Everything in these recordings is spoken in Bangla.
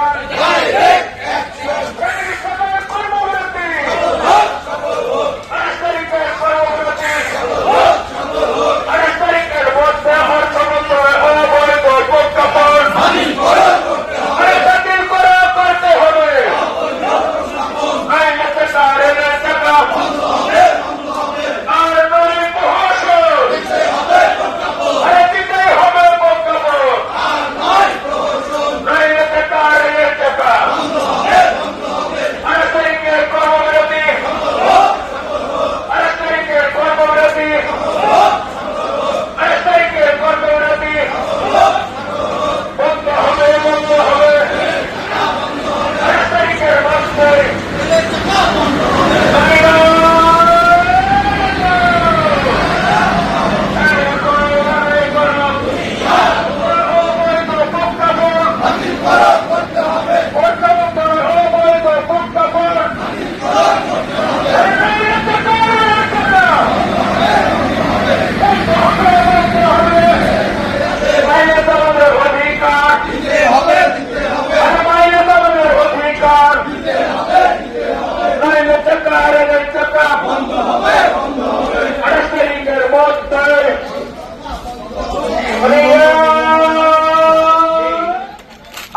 Gujarat!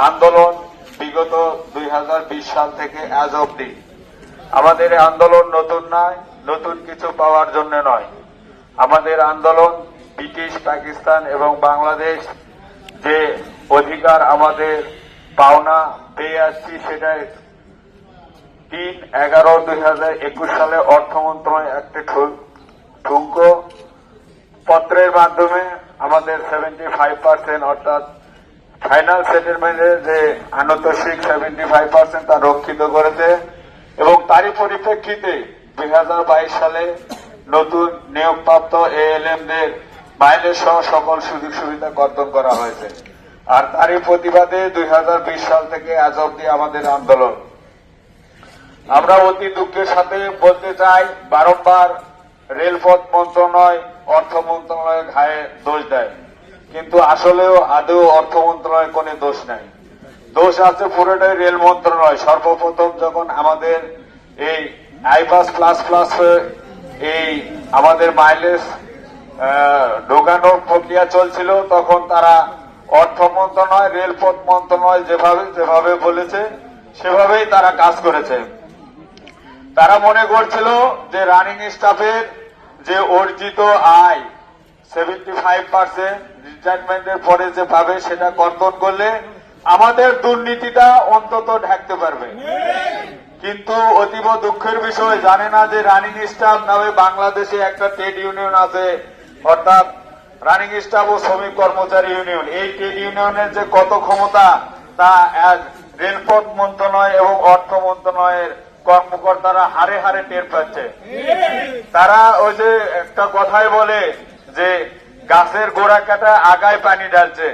আন্দোলন বিগত দুই হাজার বিশ সাল থেকে আজ অব্দি আমাদের আন্দোলন নতুন নয়, নতুন কিছু পাওয়ার জন্য নয়। আমাদের আন্দোলন ব্রিটিশ, পাকিস্তান এবং বাংলাদেশ যে অধিকার আমাদের পাওনা পেয়ে আসছি সেটা তিন এগারো দুই সালে অর্থ মন্ত্রণালয় একটি ঠুঙ্কো পত্রের মাধ্যমে আমাদের সেভেন্টি ফাইভ পার্সেন্ট অর্থাৎ ফাইনাল সেটেলমেন্টের যে আনতোষিক সেভেন্টি ফাইভ পার্সেন্ট তা রক্ষিত করেছে এবং তারই পরিপ্রেক্ষিতে দুই হাজার বাইশ সালে নতুন নিয়োগপ্রাপ্ত এল এম এএলএমদের মাইলেজ সহ সকল সুযোগ সুবিধা কর্তন করা হয়েছে। আর তারই প্রতিবাদে দুই হাজার বিশ সাল থেকে আজ অব্দি আমাদের আন্দোলন। আমরা অতি দুঃখের সাথে বলতে চাই, বারংবার রেলপথ মন্ত্রণালয়, অর্থ মন্ত্রণালয়ের ঘায়ে দোষ দেয়। কিন্তু আসলেও আদৌ অর্থ মন্ত্রণালয়ের কোনো দোষ নাই। দোষ আছে পুরোটাই রেল মন্ত্রণালয়। সর্বপ্রথম যখন আমাদের এই আইপাস প্লাস প্লাস এই আমাদের মাইলেজ ঢোকানোর প্রক্রিয়া চলছিল, তখন তারা অর্থ মন্ত্রণালয়, রেলপথ মন্ত্রণালয় যেভাবে যেভাবে বলেছে, সেভাবেই তারা কাজ করেছে। তারা মনে করছিল যে রানিং স্টাফের যে অর্জিত আয় সেভেন্টি ফাইভ পার্সেন্ট রিটায়ারমেন্টের পরে যে পাবে সেটা কর্তন করলে আমাদের দুর্নীতিটা অন্তত ঢাকতে পারবে। কিন্তু অতীব দুঃখের বিষয়, জানে না যে রানিং স্টাফ নামে বাংলাদেশে একটা ট্রেড ইউনিয়ন আছে, অর্থাৎ রানিং স্টাফ ও শ্রমিক কর্মচারী ইউনিয়ন এই ট্রেড ইউনিয়নের যে কত ক্ষমতা, তা রেলপথ মন্ত্রণালয় এবং অর্থ মন্ত্রণালয়ের কর্মকর্তারা হারে হারে টের পাচ্ছে। তারা ওই যে একটা কথাই বলে যে গাছের গোড়া কাটা আগায় পানি ঢালছে।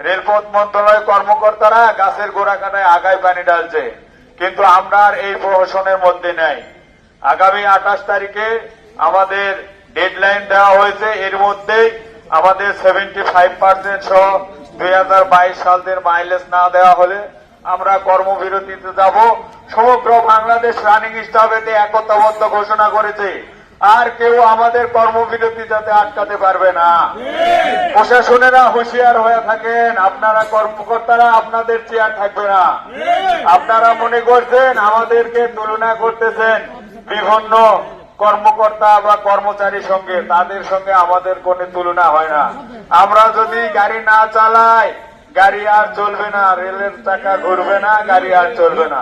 রেলপথ মন্ত্রণালয় কর্মকর্তারা গাছের গোড়া কাটায় আগায় পানি ঢালছে। কিন্তু আমরা আর এই প্রহসনের মধ্যে নাই। আগামী আঠাশ তারিখে আমাদের ডেডলাইন দেওয়া হয়েছে। এর মধ্যেই আমাদের সেভেন্টি ফাইভ পার্সেন্ট সহ দুই হাজার বাইশ সালদের মাইলেজ না দেওয়া হলে আমরা কর্মবিরতিতে যাব। সমগ্র বাংলাদেশ রানিং স্টাফেতে একতাবদ্ধ ঘোষণা করেছে। আর কেউ আমাদের কর্মবিরতি যাতে আটকাতে পারবে না। প্রশাসনেরা হুঁশিয়ার হয়ে থাকেন আপনারা কর্মকর্তারা আপনাদের চেয়ার থাকবে না। আপনারা মনে করছেন আমাদেরকে তুলনা করতেছেন বিভিন্ন কর্মকর্তা বা কর্মচারীর সঙ্গে তাদের সঙ্গে আমাদের কোনো তুলনা হয় না। আমরা যদি গাড়ি না চালাই গাড়ি আর চলবে না রেলের চাকা ঘুরবে না গাড়ি আর চলবে না।